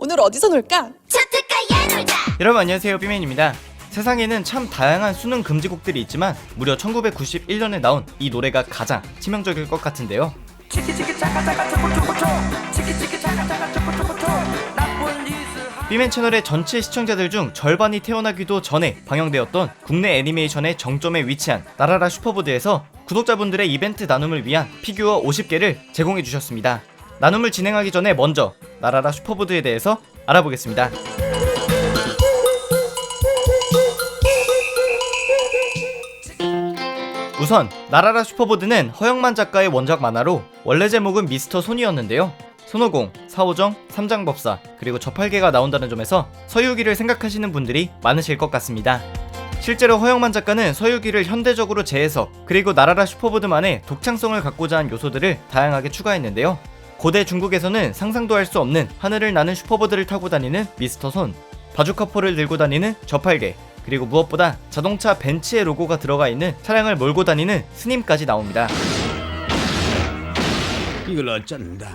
오늘 어디서 놀까? 차트가야 놀자 여러분 안녕하세요 삐맨입니다 세상에는 참 다양한 수능 금지곡들이 있지만 무려 1991년에 나온 이 노래가 가장 치명적일 것 같은데요 삐맨 채널의 전체 시청자들 중 절반이 태어나기도 전에 방영되었던 국내 애니메이션의 정점에 위치한 나라라 슈퍼보드에서 구독자분들의 이벤트 나눔을 위한 피규어 50개를 제공해 주셨습니다. 나눔을 진행하기 전에 먼저 나라라 슈퍼보드에 대해서 알아보겠습니다. 우선 나라라 슈퍼보드는 허영만 작가의 원작 만화로 원래 제목은 미스터 손이었는데요. 손오공, 사오정, 삼장법사 그리고 저팔계가 나온다는 점에서 서유기를 생각하시는 분들이 많으실 것 같습니다. 실제로 허영만 작가는 서유기를 현대적으로 재해석 그리고 나라라 슈퍼보드만의 독창성을 갖고자 한 요소들을 다양하게 추가했는데요. 고대 중국에서는 상상도 할 수 없는 하늘을 나는 슈퍼보드를 타고 다니는 미스터 손, 바주카포를 들고 다니는 저팔계, 그리고 무엇보다 자동차 벤츠의 로고가 들어가 있는 차량을 몰고 다니는 스님까지 나옵니다. 이걸 어쩐다.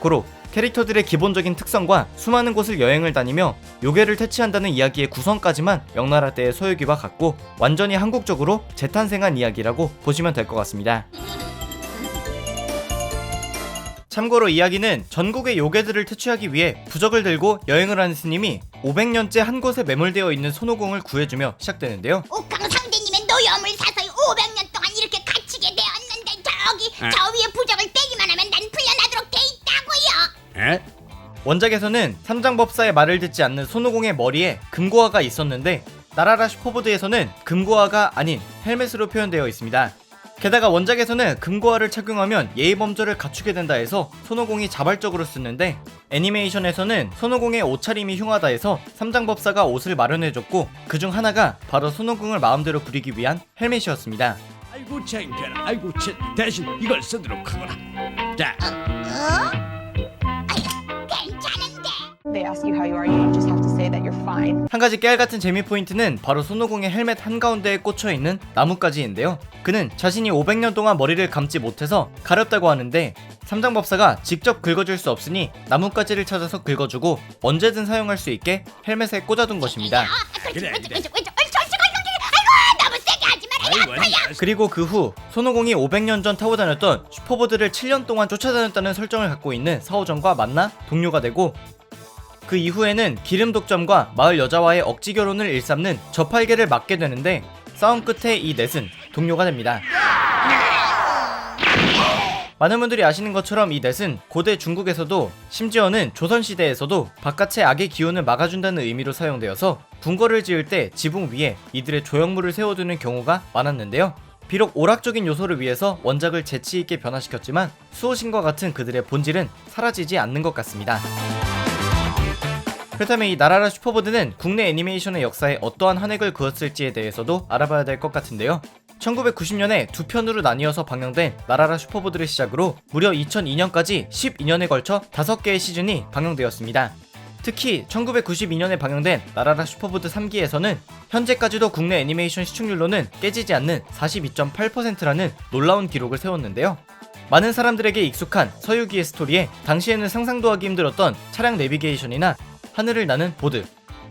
고로 캐릭터들의 기본적인 특성과 수많은 곳을 여행을 다니며 요괴를 퇴치한다는 이야기의 구성까지만 명나라 때의 서유기와 같고 완전히 한국적으로 재탄생한 이야기라고 보시면 될 것 같습니다. 참고로 이야기는 전국의 요괴들을 퇴치하기 위해 부적을 들고 여행을 하는 스님이 500년째 한 곳에 매몰되어 있는 손오공을 구해주며 시작되는데요. 옥강 상대님의 노여움을 사서히 500년 동안 이렇게 갇히게 되었는데 저기 에? 저 위에 부적을 떼기만 하면 난 풀려나도록 돼 있다고요 에? 원작에서는 삼장법사의 말을 듣지 않는 손오공의 머리에 금고화가 있었는데 나라라 슈퍼보드에서는 금고화가 아닌 헬멧으로 표현되어 있습니다. 게다가 원작에서는 금고화를 착용하면 예의범절을 갖추게 된다 해서 손오공이 자발적으로 쓰는데 애니메이션에서는 손오공의 옷차림이 흉하다 해서 삼장법사가 옷을 마련해줬고 그중 하나가 바로 손오공을 마음대로 부리기 위한 헬멧이었습니다. 아이고 창피하라. 아이고 치, 대신 이걸 쓰도록 하거라. 자, 어? 아휴 괜찮은데 they ask you how you are, you just have to say that you're fine. 한 가지 깨알 같은 재미 포인트는 바로 손오공의 헬멧 한가운데에 꽂혀 있는 나뭇가지인데요. 그는 자신이 500년 동안 머리를 감지 못해서 가렵다고 하는데 삼장법사가 직접 긁어줄 수 없으니 나뭇가지를 찾아서 긁어주고 언제든 사용할 수 있게 헬멧에 꽂아둔 것입니다. 아, 그래, 왼쪽, 그래. 왼쪽, 왼쪽, 왼쪽, 왼쪽, 왼쪽, 아이고 너무 세게 하지 말아요 아이고 아니. 그리고 그 후 손오공이 500년 전 타고 다녔던 슈퍼보드를 7년 동안 쫓아다녔다는 설정을 갖고 있는 사오정과 만나 동료가 되고 그 이후에는 기름 독점과 마을 여자와의 억지 결혼을 일삼는 저팔계를 맡게 되는데 싸움 끝에 이 넷은 동료가 됩니다. 많은 분들이 아시는 것처럼 이 넷은 고대 중국에서도 심지어는 조선시대에서도 바깥의 악의 기운을 막아준다는 의미로 사용되어서 궁궐을 지을 때 지붕 위에 이들의 조형물을 세워두는 경우가 많았는데요. 비록 오락적인 요소를 위해서 원작을 재치있게 변화시켰지만 수호신과 같은 그들의 본질은 사라지지 않는 것 같습니다. 그렇다면 이 나라라 슈퍼보드는 국내 애니메이션의 역사에 어떠한 한 획을 그었을지에 대해서도 알아봐야 될 것 같은데요. 1990년에 두 편으로 나뉘어서 방영된 나라라 슈퍼보드를 시작으로 무려 2002년까지 12년에 걸쳐 5개의 시즌이 방영되었습니다. 특히 1992년에 방영된 나라라 슈퍼보드 3기에서는 현재까지도 국내 애니메이션 시청률로는 깨지지 않는 42.8%라는 놀라운 기록을 세웠는데요. 많은 사람들에게 익숙한 서유기의 스토리에 당시에는 상상도 하기 힘들었던 차량 내비게이션이나 하늘을 나는 보드,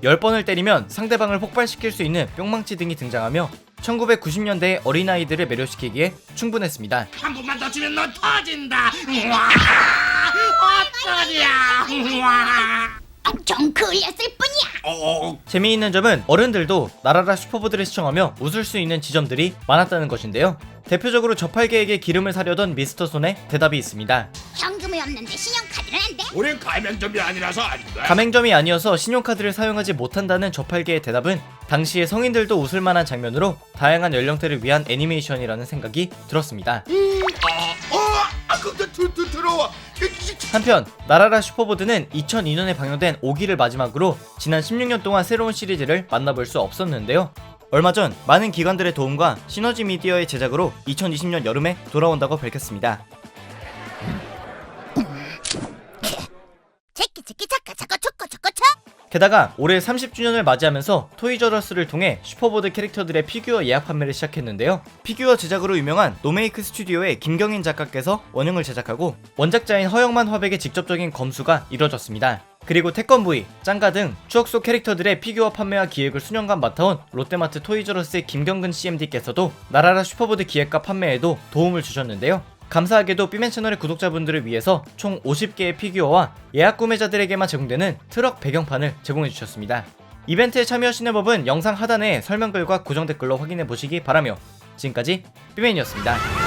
10번을 때리면 상대방을 폭발시킬 수 있는 뿅망치 등이 등장하며 1990년대의 어린아이들을 매료시키기에 충분했습니다. 한 번만 더 치면 너 터진다. 우와! 어떠냐? 우와! 좀 그을렸을 뿐이야 어, 재미있는 점은 어른들도 나라라 슈퍼보드를 시청하며 웃을 수 있는 지점들이 많았다는 것인데요. 대표적으로 저팔계에게 기름을 사려던 미스터 손의 대답이 있습니다. 현금이 없는데 신용카드는 안 돼? 우린 가맹점이 아니라서 안 돼. 가맹점이 아니어서 신용카드를 사용하지 못한다는 저팔계의 대답은 당시에 성인들도 웃을 만한 장면으로 다양한 연령대를 위한 애니메이션이라는 생각이 들었습니다. 어, 아, 근데 들, 들, 들어와. 한편 나라라 슈퍼보드는 2002년에 방영된 5기를 마지막으로 지난 16년 동안 새로운 시리즈를 만나볼 수 없었는데요. 얼마 전 많은 기관들의 도움과 시너지 미디어의 제작으로 2020년 여름에 돌아온다고 밝혔습니다. 게다가 올해 30주년을 맞이하면서 토이저러스를 통해 슈퍼보드 캐릭터들의 피규어 예약 판매를 시작했는데요. 피규어 제작으로 유명한 노메이크 스튜디오의 김경인 작가께서 원형을 제작하고 원작자인 허영만 화백의 직접적인 검수가 이뤄졌습니다. 그리고 태권브이, 짱가 등 추억 속 캐릭터들의 피규어 판매와 기획을 수년간 맡아온 롯데마트 토이저러스의 김경근 CMD께서도 나라라 슈퍼보드 기획과 판매에도 도움을 주셨는데요. 감사하게도 삐맨 채널의 구독자분들을 위해서 총 50개의 피규어와 예약 구매자들에게만 제공되는 트럭 배경판을 제공해 주셨습니다. 이벤트에 참여하시는 법은 영상 하단에 설명글과 고정 댓글로 확인해 보시기 바라며 지금까지 삐맨이었습니다.